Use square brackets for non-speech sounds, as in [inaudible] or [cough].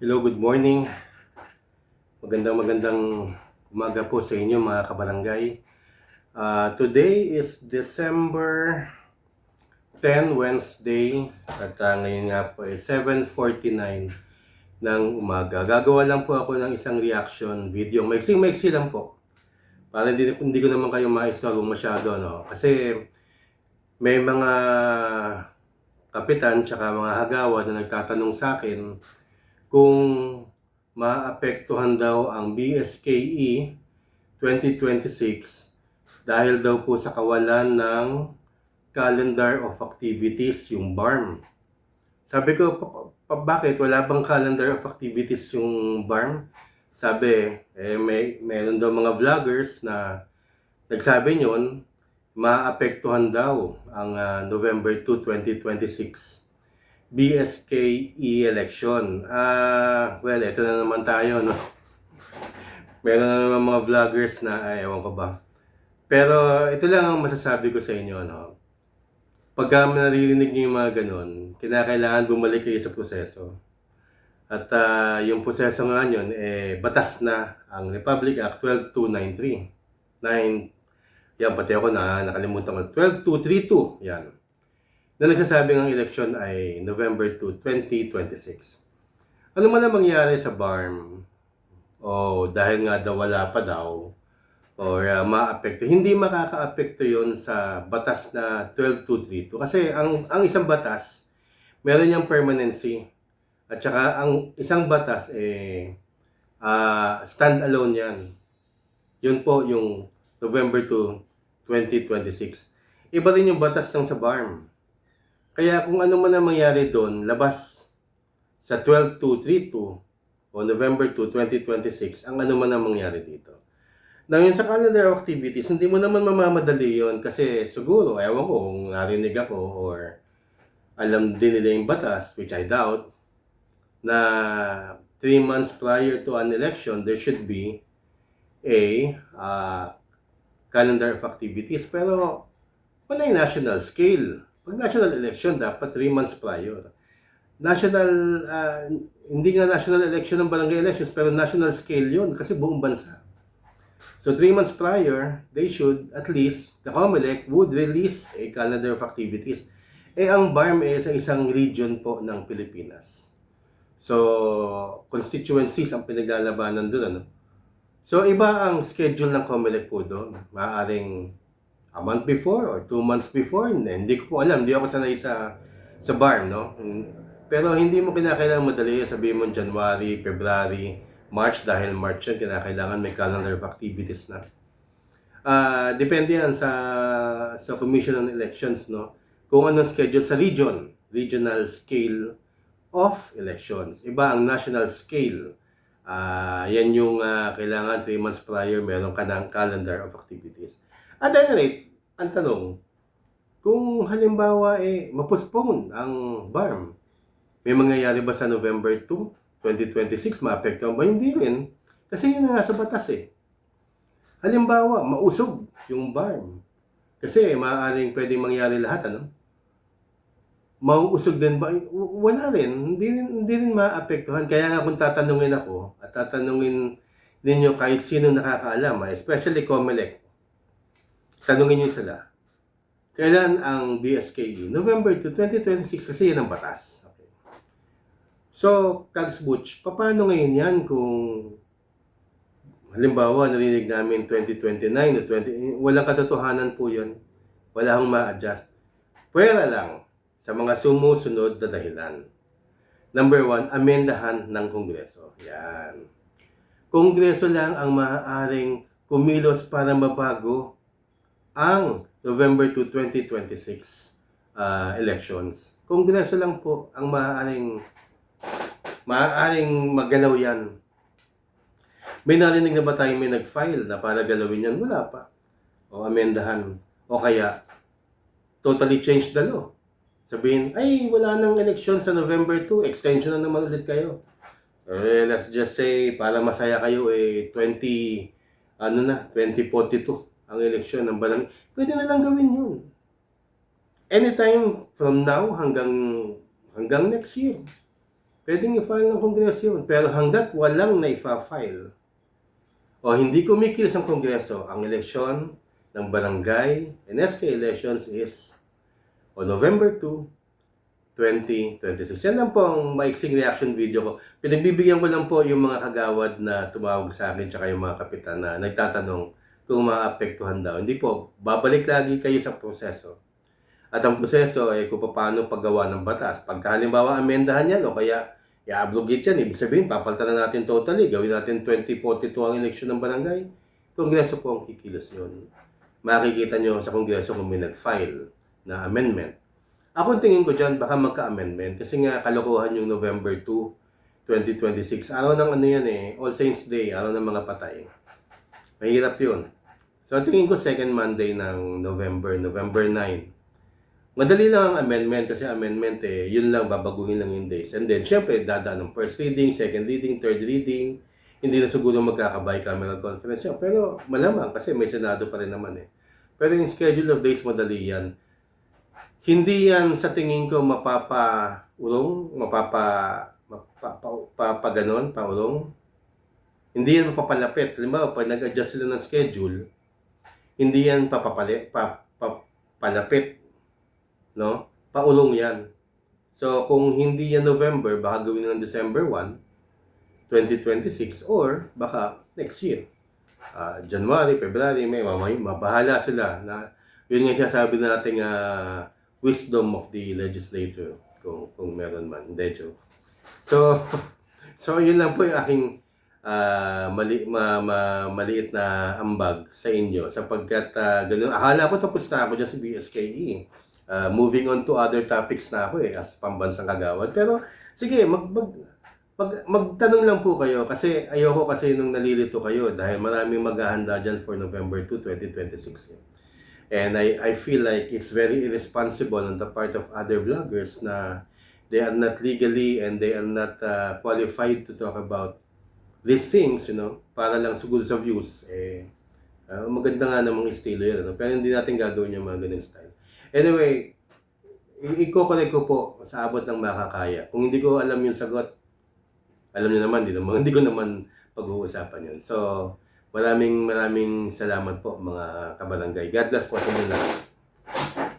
Hello, good morning. Magandang magandang umaga po sa inyo mga kabarangay. Ah, today is December 10, Wednesday. At ah, ngayon nga po ay 7.49 ng umaga. Gagawa lang po ako ng isang reaction video. Maiksi-maiksi lang po. Para hindi, hindi ko naman kayo maistorbo masyado. No? Kasi may mga kapitan tsaka mga hagawa na nagtatanong sa akin kung maapektuhan daw ang BSKE 2026 dahil daw po sa kawalan ng calendar of activities yung BARM. Sabi ko, bakit? Wala bang calendar of activities yung BARM? Sabi, eh, may, meron daw mga vloggers na nagsabi nyon, maapektuhan daw ang ah, November 2, 2026 BSKE election. Ah, well, ito na naman tayo, no? Meron na naman mga vloggers na, ay, ewan ko ba. Pero ito lang ang masasabi ko sa inyo, no? Pagka naririnig niyo yung mga ganun, kinakailangan bumalik kayo sa proseso. At ah, yung proseso nga yun, eh, batas na ang Republic Act 12293. 9, yan, pati ako na nakalimutan ko. 12232, yan na nagsasabing ang eleksyon ay November 2, 2026. Ano man ang mangyari sa BARM, o dahil nga daw wala pa daw, or uh, maapekto, hindi makakaapekto yon sa batas na 12232. Kasi ang, ang isang batas, meron niyang permanency. At saka ang isang batas, eh, uh, stand-alone yan. Yun po yung November 2, 2026. Iba rin yung batas ng sa BARM. Kaya kung ano man ang mangyari doon, labas sa 12232 o November 2, 2026, ang ano man ang mangyari dito. Na yun sa calendar of activities, hindi mo naman mamamadali yon kasi siguro, ewan ko kung narinig ako or alam din nila yung batas, which I doubt, na 3 months prior to an election, there should be a uh, calendar of activities. Pero wala yung national scale. National election, dapat 3 months prior. National, ah, hindi nga national election ng barangay elections, pero national scale yun kasi buong bansa. So 3 months prior, they should, at least, the COMELEC would release a calendar of activities. Eh, ang BARM eh, sa isang region po ng Pilipinas. So, constituencies ang pinaglalabanan doon, ano? So, iba ang schedule ng COMELEC po doon. Maaaring a month before or two months before. Hindi, ko po alam. Hindi ako sanay sa sa bar, no? Pero hindi mo kinakailangan madali. Sabihin mo January, February, March dahil March yan, kinakailangan may calendar of activities na. Ah, depende yan sa sa Commission on Elections, no? Kung anong schedule sa region, regional scale of elections. Iba ang national scale. Ah, yan yung ah, kailangan 3 months prior meron ka ng calendar of activities. At any rate, ang tanong, kung halimbawa eh mapostpone ang BARM, may mangyayari ba sa November 2, 2026? Maapektuhan ba? Hindi rin. Kasi yun nga sa batas eh. Halimbawa, mausog yung BARM. Kasi maaaring pwedeng mangyari lahat, ano? Mauusog din ba? Wala rin. Hindi rin, hindi rin maapektuhan. Kaya nga kung tatanungin ako, at tatanungin ninyo kahit sino nakakaalam, ah, especially COMELEC, tanungin nyo sila, kailan ang BSKE? November 2, 2026 kasi yan ang batas. Okay. So, Kags Butch, paano ngayon yan kung halimbawa narinig namin 2029 o 20, walang katotohanan po yun. Wala hong ma-adjust. Pwera lang sa mga sumusunod na dahilan. Number one, amendahan ng Kongreso. Yan. Kongreso lang ang maaaring kumilos para mabago ang November 2, 2026 ah, elections. Kongreso lang po ang maaaring maaaring magalaw yan. May narinig na ba tayo may nag-file na para galawin yan? Wala pa. O amendahan. O kaya, totally change the law. Sabihin, ay, wala nang eleksyon sa November 2. Extension na naman ulit kayo. Eh, let's just say, para masaya kayo, eh, 20, ano na, 2042 ang eleksyon ng barangay. Pwede na lang gawin yun. Anytime from now hanggang hanggang next year. pwedeng i-file ng Kongreso yun. Pero hanggat walang na-file o hindi kumikilos ang Kongreso, ang eleksyon ng barangay and SK elections is on November 2, 2026. Yan lang po ang maiksing reaction video ko. Pinagbibigyan ko lang po yung mga kagawad na tumawag sa akin tsaka yung mga kapitan na nagtatanong kung maapektuhan daw. Hindi po, babalik lagi kayo sa proseso. At ang proseso ay kung paano paggawa ng batas. Pagka halimbawa amendahan yan o kaya i-abrogate yan, ibig sabihin papalitan na natin totally, gawin natin 2042 ang eleksyon ng barangay. Kongreso po ang kikilos yun. Makikita nyo sa Kongreso kung may nag-file na amendment. Ako tingin ko dyan, baka magka-amendment kasi nga kalokohan yung November 2, 2026. Araw ng ano yan eh, All Saints Day, araw ng mga patay. Mahirap yun. So tingin ko second Monday ng November, November 9. Madali lang ang amendment kasi amendment eh, yun lang, babaguhin lang yung days. And then, syempre, dadaan ng first reading, second reading, third reading. Hindi na siguro magkakabay camera conference yun. Pero malamang kasi may Senado pa rin naman eh. Pero yung schedule of days, madali yan. Hindi yan sa tingin ko mapapa-urong, mapapa, mapapa, pa, pa, ganon, paurong. Hindi yan mapapalapit. Halimbawa, pag nag-adjust sila ng schedule, hindi yan papapali, pa, pa, palapit. No? Paulong yan. So, kung hindi yan November, baka gawin ng December 1, 2026, or baka next year. Ah, January, February, May, mamay, mabahala sila. Na, yun nga sabi nating ah, wisdom of the legislature, kung, kung meron man. Hindi, joke. So, [laughs] so yun lang po yung aking ah, mali, ma, ma, maliit na ambag sa inyo sapagkat uh, ganun, akala ko tapos na ako dyan sa BSKE. Uh, moving on to other topics na ako eh, as pambansang kagawad. Pero, sige, mag, mag, mag, magtanong lang po kayo kasi ayoko kasi nung nalilito kayo dahil maraming maghahanda dyan for November 2, 2026. And I, I feel like it's very irresponsible on the part of other vloggers na they are not legally and they are not uh, qualified to talk about these things, you know, para lang siguro sa views. Eh, uh, maganda nga namang estilo yun, ano? pero hindi natin gagawin yung mga ganun style. Anyway, i-correct ko po sa abot ng makakaya. Kung hindi ko alam yung sagot, alam niyo naman, hindi, naman, [laughs] hindi ko naman pag-uusapan yun. So, maraming maraming salamat po mga kabarangay. God bless po sa inyo lahat.